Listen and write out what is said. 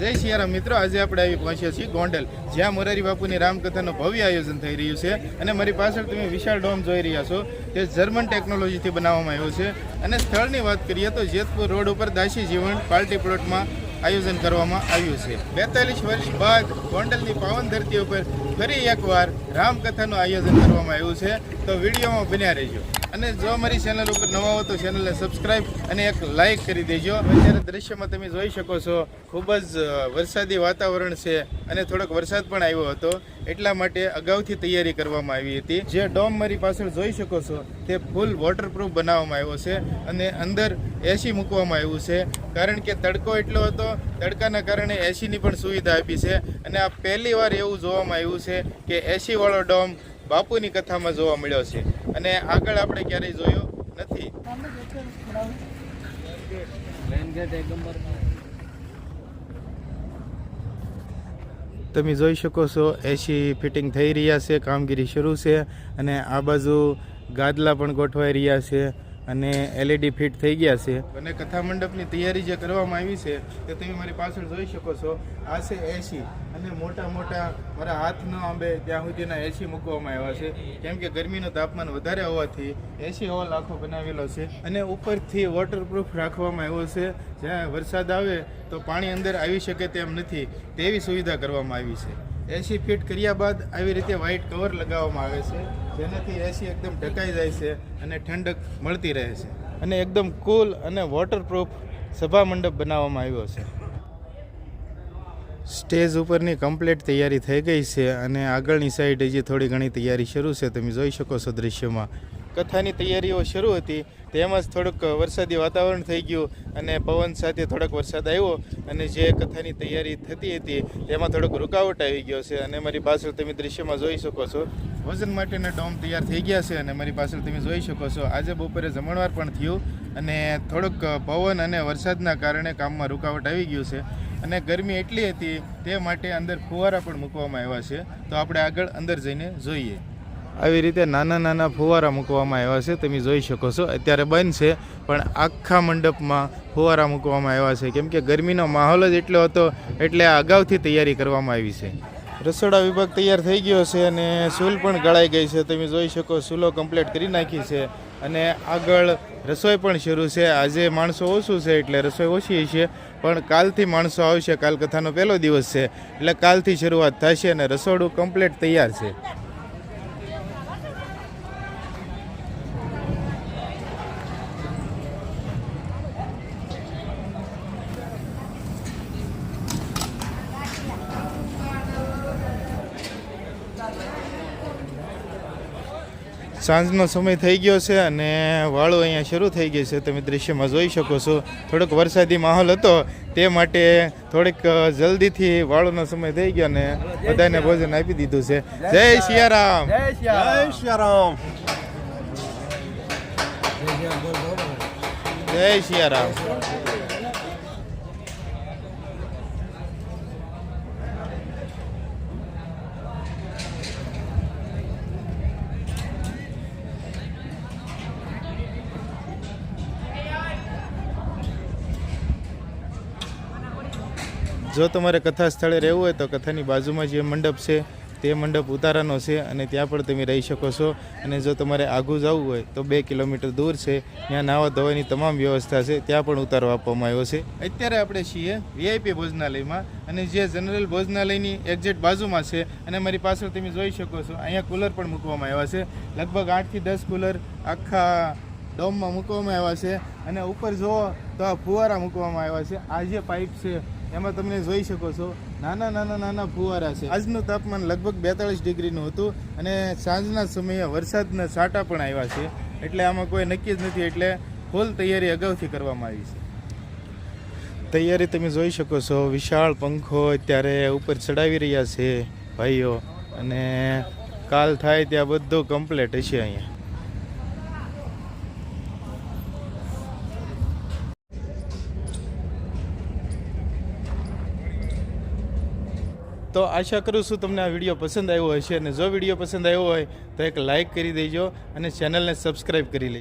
જય સિયારામ મિત્રો, આજે આપણે આવી પહોંચ્યા છીએ ગોંડલ, જ્યાં મોરારી બાપુની રામકથાનું ભવ્ય આયોજન થઈ રહ્યું છે. અને મારી પાછળ તમે વિશાળ ડોમ જોઈ રહ્યા છો તે જર્મન ટેકનોલોજીથી બનાવવામાં આવ્યું છે. અને સ્થળની વાત કરીએ તો જેતપુર રોડ ઉપર દાસી જીવન પાર્ટી પ્લોટમાં આયોજન કરવામાં આવ્યું છે. બેતાલીસ વર્ષ બાદ ગોંડલની પાવન ધરતી ઉપર ફરી એકવાર રામકથાનું આયોજન કરવામાં આવ્યું છે. તો વિડીયોમાં બન્યા રહેજો. અને જો અમારી ચેનલ ઉપર નવા હો તો ચેનલને સબસ્ક્રાઈબ અને એક લાઈક કરી દેજો. અત્યારે દ્રશ્યમાં તમે જોઈ શકો છો, ખૂબ જ વરસાદી વાતાવરણ છે અને થોડોક વરસાદ પણ આવ્યો હતો. એટલા માટે અગાઉથી તૈયારી કરવામાં આવી હતી. જે ડોમ મારી પાછળ જોઈ શકો છો, તે ફૂલ વોટરપ્રૂફ બનાવવામાં આવ્યો છે અને અંદર એસી મૂકવામાં આવ્યું છે. કારણ કે તડકો એટલો હતો, તડકાના કારણે એસીની પણ સુવિધા આપી છે. અને આ પહેલી વાર એવું જોવામાં આવ્યું છે કે એસીવાળો ડોમ બાપુની કથામાં જોવા મળ્યો છે. અને આગળ આપણે ક્યારેય જોયો નથી. તમે જોઈ શકો છો એસી ફિટિંગ થઈ રહ્યા છે, કામગીરી શરૂ છે અને આ બાજુ ગાદલા પણ ગોઠવાઈ રહ્યા છે. અને એલઈડી ફિટ થઈ ગયા છે. અને કથા મંડપની તૈયારી જે કરવામાં આવી છે, તે તમે મારી પાછળ જોઈ શકો છો. આ છે એસી અને મોટા મોટા મારા હાથ ન આંબે ત્યાં સુધીના એસી મૂકવામાં આવ્યા છે. કેમ કે ગરમીનું તાપમાન વધારે હોવાથી એસી હોલ આખો બનાવેલો છે. અને ઉપરથી વોટરપ્રૂફ રાખવામાં આવ્યો છે. જ્યાં વરસાદ આવે તો પાણી અંદર આવી શકે તેમ નથી. તેવી સુવિધા કરવામાં આવી છે. એસી ફિટ કર્યા બાદ આવી રીતે વ્હાઇટ કવર લગાવવામાં આવે છે. જેનાથી એસી એકદમ ઢકાઈ જાય છે અને ઠંડક મળતી રહે છે. અને એકદમ કુલ અને વોટરપ્રૂફ સભા મંડપ બનાવવામાં આવ્યો છે. સ્ટેજ ઉપરની કમ્પ્લીટ તૈયારી થઈ ગઈ છે અને આગળની સાઈડ હજી થોડી ઘણી તૈયારી શરૂ છે. તમે જોઈ શકો છો દૃશ્યમાં કથાની તૈયારીઓ શરૂ હતી. તેમાં જ થોડુંક વરસાદી વાતાવરણ થઈ ગયું અને પવન સાથે થોડોક વરસાદ આવ્યો અને જે કથાની તૈયારી થતી હતી તેમાં થોડોક રૂકાવટ આવી ગયો છે. અને મારી પાછળ તમે દૃશ્યમાં જોઈ શકો છો વજન માટેના ડોમ તૈયાર થઈ ગયા છે અને મારી પાછળ તમે જોઈ શકો છો. આજે બપોરે જમણવાર પણ થયું અને થોડોક પવન અને વરસાદના કારણે કામમાં રૂકાવટ આવી ગયું છે અને ગરમી એટલી હતી તે માટે અંદર ફુવારા પણ મૂકવામાં આવ્યા છે. તો આપણે આગળ અંદર જઈને જોઈએ. આવી રીતે નાના નાના ફુવારા મૂકવામાં આવ્યા છે, તમે જોઈ શકો છો. અત્યારે બંધ છે, પણ આખા મંડપમાં ફુવારા મૂકવામાં આવ્યા છે. કેમ કે ગરમીનો માહોલ જ એટલો હતો, એટલે અગાઉથી તૈયારી કરવામાં આવી છે. રસોડા વિભાગ તૈયાર થઈ ગયો છે અને સૂલ પણ ગળાઈ ગઈ છે. તમે જોઈ શકો, સૂલો કમ્પ્લીટ કરી નાખી છે અને આગળ રસોઈ પણ શરૂ છે. આજે માણસો ઓછું છે એટલે રસોઈ ઓછી છે, પણ કાલથી માણસો આવશે. કાલકથાનો પહેલો દિવસ છે એટલે કાલથી શરૂઆત થશે અને રસોડું કમ્પ્લીટ તૈયાર છે. સાંજનો સમય થઈ ગયો છે અને વાળો અહીંયા શરૂ થઈ ગઈ છે. તમે દૃશ્યમાં જોઈ શકો છો. થોડોક વરસાદી માહોલ હતો તે માટે થોડીક જલ્દીથી વાળોનો સમય થઈ ગયો અને બધાને ભોજન આપી દીધું છે. જય સિયારામ જય સિયારામ રામ જય સિયારામ જો તમારે કથા સ્થળે રહેવું હોય તો કથાની બાજુમાં જે મંડપ છે, તે મંડપ ઉતારાનો છે અને ત્યાં પણ તમે રહી શકો છો. અને જો તમારે આઘું જવું હોય તો બે કિલોમીટર દૂર છે, ત્યાં નાવા ધોવાની તમામ વ્યવસ્થા છે, ત્યાં પણ ઉતારો આપવામાં આવ્યો છે. અત્યારે આપણે છીએ વીઆઈપી ભોજનાલયમાં અને જે જનરલ ભોજનાલયની એક્ઝેક્ટ બાજુમાં છે અને મારી પાછળ તમે જોઈ શકો છો, અહીંયા કુલર પણ મૂકવામાં આવ્યા છે. લગભગ આઠથી દસ કુલર આખા ડોમમાં મૂકવામાં આવ્યા છે અને ઉપર જુઓ તો આ ફુવારા મૂકવામાં આવ્યા છે. આ જે પાઇપ છે એમાં તમે જોઈ શકો છો, નાના નાના નાના ફુવારા છે. આજનું તાપમાન લગભગ બેતાળીસ ડિગ્રીનું હતું અને સાંજના સમયે વરસાદના છાંટા પણ આવ્યા છે. એટલે આમાં કોઈ નક્કી જ નથી, એટલે ફૂલ તૈયારી અગાઉથી કરવામાં આવી છે. તૈયારી તમે જોઈ શકો છો, વિશાળ પંખો અત્યારે ઉપર ચડાવી રહ્યા છે ભાઈઓ. અને કાલ થાય ત્યાં બધું કમ્પ્લીટ હશે અહીંયા. તો આશા કરું છું તમને આ વીડિયો પસંદ આવ્યો હશે અને જો વીડિયો પસંદ આવ્યો હોય તો એક લાઈક કરી દેજો અને ચેનલને સબસ્ક્રાઈબ કરી લેજો.